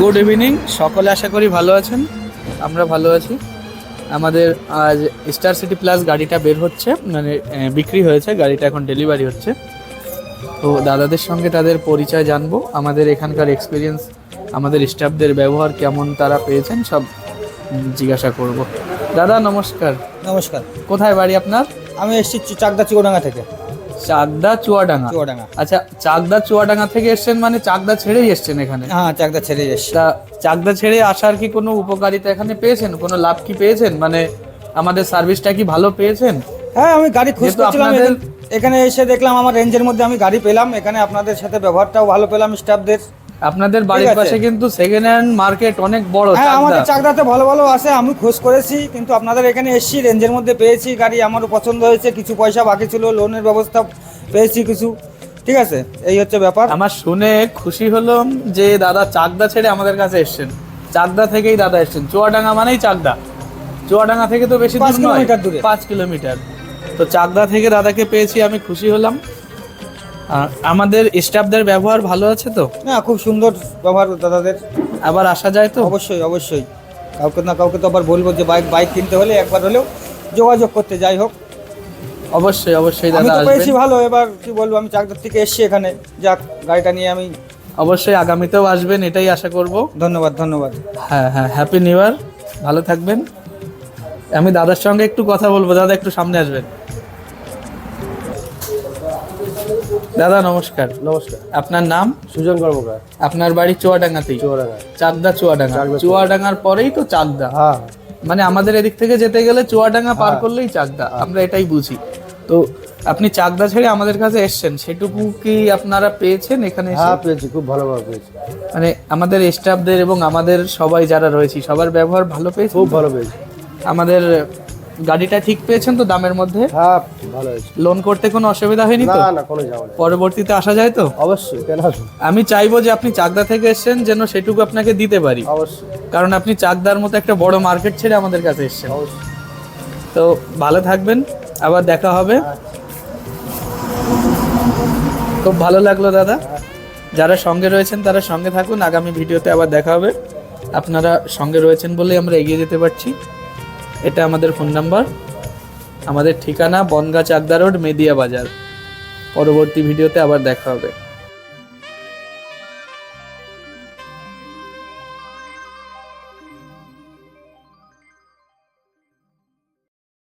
Good evening সকলে আশা করি ভালো আছেন। আমরা ভালো আছি। আমাদের আজ স্টার সিটি প্লাস গাড়িটা বের হচ্ছে। মানে বিক্রি হয়েছে। গাড়িটা এখন ডেলিভারি হচ্ছে। তো দাদাদের সঙ্গে তাদের পরিচয় জানব। আমাদের এখানকার এক্সপিরিয়েন্স আমাদের স্টাফদের ব্যবহার কেমন তারা পেয়েছেন সব জিজ্ঞাসা করব। দাদা নমস্কার। নমস্কার। কোথায় বাড়ি আপনার? আমি এসেছি চাকদা চুয়াডাঙ্গা থেকে। চাকদা চুয়াডাঙ্গা। চুয়াডাঙ্গা। আচ্ছা চাকদা চুয়াডাঙ্গা থেকে এসছেন মানে চাকদা ছেড়েই এসছেন এখানে? হ্যাঁ চাকদা ছেড়ে এসেছি। তা চাকদা ছেড়ে আসার কি কোনো উপকারিতা এখানে পেয়েছেন? কোনো লাভ কি পেয়েছেন? মানে আমাদের সার্ভিসটা কি ভালো পেয়েছেন? হ্যাঁ আমি গাড়ি খোঁজ করছিলাম এখানে এসে দেখলাম আমার রেঞ্জের মধ্যে আমি গাড়ি পেলাম এখানে আপনাদের সাথে ব্যবহারটাও ভালো পেলাম স্টাফদের। আপনাদের বাড়ির পাশে কিন্তু সেকেন্ড হ্যান্ড মার্কেট অনেক বড় হ্যাঁ আমাদের চাকদাতে ভালো ভালো আছে আমি খোঁজ করেছি কিন্তু আপনাদের এখানে এসেছি রেঞ্জের মধ্যে পেয়েছি গাড়ি আমারও পছন্দ হয়েছে কিছু পয়সা বাকি ছিল লোনের ব্যবস্থা পেয়েছি কিছু ঠিক আছে এই হচ্ছে ব্যাপার। আমার শুনে খুশি হলাম যে দাদা চাকদা ছেড়ে আমাদের কাছে এসছেন। চাকদা থেকেই দাদা এসছেন। চুয়াডাঙ্গা মানেই চাকদা। চুয়াডাঙ্গা থেকে তো বেশি পাঁচ দূর নয়। পাঁচ কিলোমিটার। তো চাকদা থেকে দাদাকে পেয়েছি আমি খুশি হলাম। আর আমাদের স্টাফদের ব্যবহার ভালো আছে তো? না খুব সুন্দর ব্যবহার দাদাদের। আবার আসা যায় তো? অবশ্যই অবশ্যই। কাউকে না কাউকে তো আবার বলব যে বাইক বাইক কিনতে হলে একবার হলেও যোগাযোগ করতে যাই হোক। অবশ্যই অবশ্যই দাদা আমি তো পেয়েছি ভালো এবার কি বলব আমি চাকদার থেকে এসেছি এখানে। যাক গাড়িটা নিয়ে আমি অবশ্যই আগামীতেও আসবেন এটাই আশা করব। ধন্যবাদ ধন্যবাদ। হ্যাঁ হ্যাঁ হ্যাপি নিউ ইয়ার ভালো থাকবেন। আমি দাদার সঙ্গে একটু কথা বলব দাদা একটু সামনে আসবেন। দাদা নমস্কার। নমস্কার। আপনার নাম? সুজন কর্মকার। আপনার বাড়ি চুয়াডাঙ্গাতেই? চৌরাঙ্গা চাকদা চুয়াডাঙ্গা। চুয়াডাঙ্গার পরেই তো চাকদা হ্যাঁ। মানে আমাদের এদিক থেকে যেতে গেলে চুয়াডাঙ্গা পার করলেই চাকদা আমরা এটাই বুঝি। তো আপনি চাকদা ছেড়ে আমাদের কাছে এসছেন। সেটুকু কি আপনারা পেয়েছেন এখানে? হ্যাঁ পেয়েছি। খুব ভালোভাবে পেয়েছি। মানে আমাদের স্টাফদের এবং আমাদের সবাই যারা রয়েছি সবার ব্যবহার ভালো পেয়েছেন? খুব ভালো পেয়েছি। আমাদের গাড়িটা ঠিক পেয়েছেন তো দামের মধ্যে? হ্যাঁ ভালো হয়েছে। লোন করতে কোনো অসুবিধা হয়নি তো? না না কোনো ঝামেলা পরবর্তীতে আসা যায় তো? অবশ্যই কেন আমি চাইব যে আপনি চাকদা থেকে এসেছেন যেন সেটুকু আপনাকে দিতে পারি। অবশ্যই। কারণ আপনি চাকদার মতো একটা বড় মার্কেট ছেড়ে আমাদের কাছে এসেছেন। তো ভালো থাকবেন আবার দেখা হবে। খুব ভালো লাগল দাদা। যারা সঙ্গে রয়েছেন তারা সঙ্গে থাকুন আগামী ভিডিওতে আবার দেখা হবে। আপনারা সঙ্গে রয়েছেন বলেই আমরা এগিয়ে যেতে পারছি। এটা আমাদের ফোন নাম্বার। আমাদের ঠিকানা বনগা চাকদা রোড মেদিয়া বাজার পরবর্তী ভিডিওতে আবার দেখা হবে।